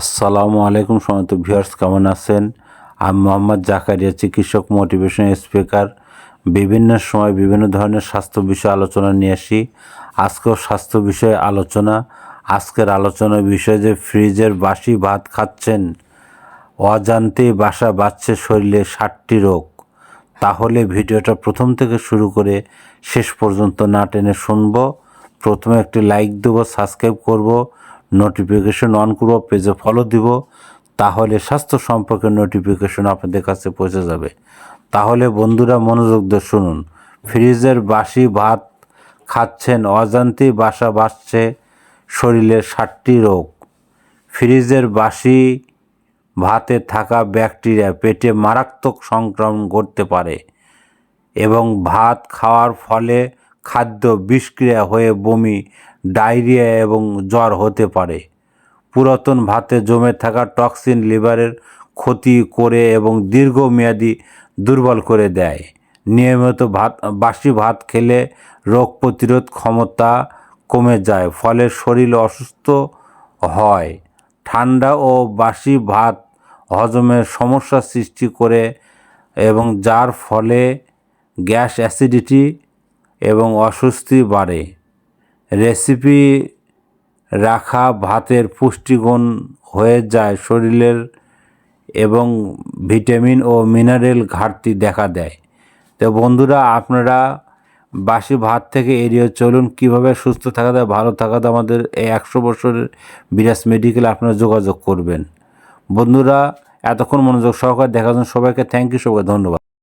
আসসালামু আলাইকুম সমত ভিউয়ার্স, কেমন আছেন? আমি মোহাম্মদ জাকারিয়া, চিকিৎসক মোটিভেশন স্পিকার। বিভিন্ন সময় বিভিন্ন ধরনের স্বাস্থ্য বিষয়ে আলোচনা নিয়ে আসি। আজকেও স্বাস্থ্য বিষয়ে আলোচনা। আজকের আলোচনার বিষয় যে ফ্রিজের বাসি ভাত খাচ্ছেন, অজান্তেই বাসা বাঁচছে শরীরে ষাটটি রোগ। তাহলে ভিডিওটা প্রথম থেকে শুরু করে শেষ পর্যন্ত না টেনে শুনব। প্রথমে একটি লাইক দেবো, সাবস্ক্রাইব করব। নোটিফিকেশন অন করব পেজে ফলো দিব, তাহলে স্বাস্থ্য সম্পর্কে নোটিফিকেশন আপনাদের কাছে পৌঁছে যাবে। তাহলে বন্ধুরা মনোযোগ দিয়ে শুনুন। ফ্রিজের বাসি ভাত খাচ্ছেন অজান্তেই বাসা বাঁচছে শরীরের ষাটটি রোগ। ফ্রিজের বাসি ভাতে থাকা ব্যাকটেরিয়া পেটে মারাত্মক সংক্রমণ করতে পারে এবং ভাত খাওয়ার ফলে খাদ্য বিষক্রিয়া হয়ে বমি, ডায়রিয়া এবং জ্বর হতে পারে। পুরাতন ভাতে জমে থাকা টক্সিন লিভারের ক্ষতি করে এবং দীর্ঘমেয়াদী দুর্বল করে দেয়। নিয়মিত ভাত, বাসি ভাত খেলে রোগ প্রতিরোধ ক্ষমতা কমে যায়, ফলে শরীর অসুস্থ হয়। ঠান্ডা ও বাসি ভাত হজমের সমস্যা সৃষ্টি করে এবং যার ফলে গ্যাস অ্যাসিডিটি এবং অস্বস্তি বাড়ে। রেসিপি রাখা ভাতের পুষ্টিগুণ হয়ে যায়, শরীরের এবং ভিটামিন ও মিনারেল ঘাটতি দেখা দেয়। তো বন্ধুরা, আপনারা বাসি ভাত থেকে এড়িয়ে চলুন। কীভাবে সুস্থ থাকা যায়, ভালো থাকা যায়, আমাদের এই একশো বছরের বিরাজ মেডিকেল আপনারা যোগাযোগ করবেন। বন্ধুরা, এতক্ষণ মনোযোগ সহকারে দেখার জন্য সবাইকে থ্যাংক ইউ সবাইকে ধন্যবাদ।